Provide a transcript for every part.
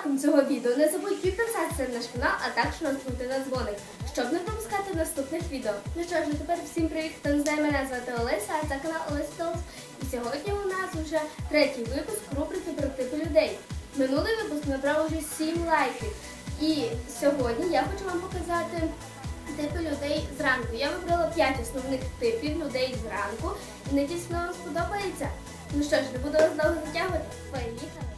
початком цього відео не забудь підписатися на наш канал, а також натиснути на дзвоник, щоб не пропускати наступних відео. Ну що ж, а тепер всім привіт, хто не знає мене звати Олеся, а це канал Олеся Толс. І сьогодні у нас вже третій випуск рубрики про типи людей. Минулий випуск набрав уже 7 лайків. І сьогодні я хочу вам показати типи людей зранку. Я вибрала 5 основних типів людей зранку. І надіюсь, вам сподобається. Ну що ж, не буду вас довго затягувати. Поїхали!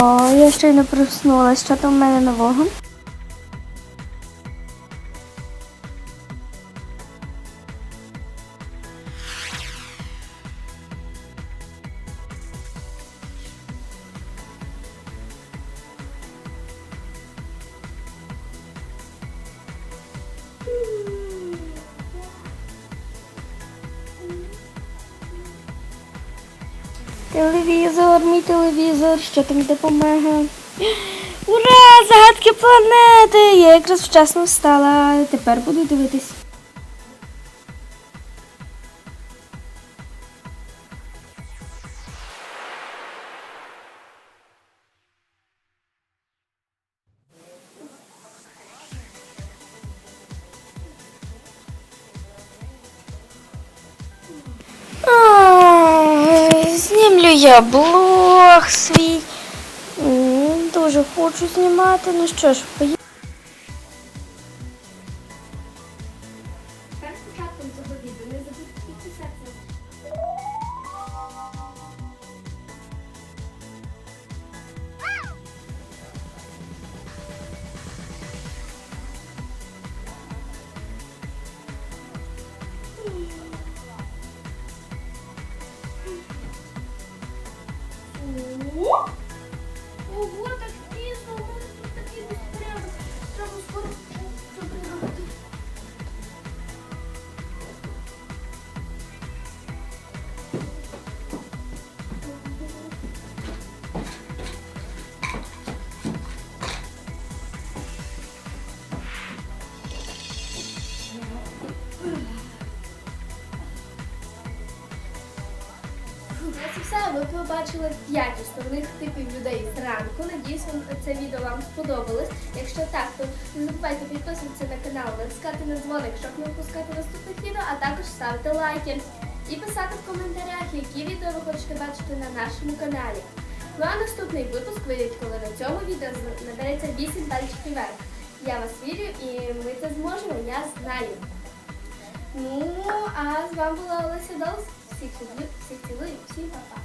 О, я ще й не проснулась. Що там в мене нового? Телевізор, мій телевізор, що там допомагає? Ура! Загадки планети! Я якраз вчасно встала. Тепер буду дивитись. Я блог свій. Дуже хочу знімати. Ну що ж, поїхали. Це все. Ви побачили 5 основних типів людей зранку. Надіюсь, вам це відео вам сподобалось. Якщо так, то не забувайте підписуватися на канал, натискати на дзвоник, щоб не випускати наступних відео, а також ставити лайки і писати в коментарях, які відео ви хочете бачити на нашому каналі. Ну а наступний випуск вийде, коли на цьому відео набереться 8 пальчиків вверх. Я вас вірю і ми це зможемо, я знаю. Ну, а з вами була Олеся Долс. Всіх люблю, всіх цілую, всім па-па.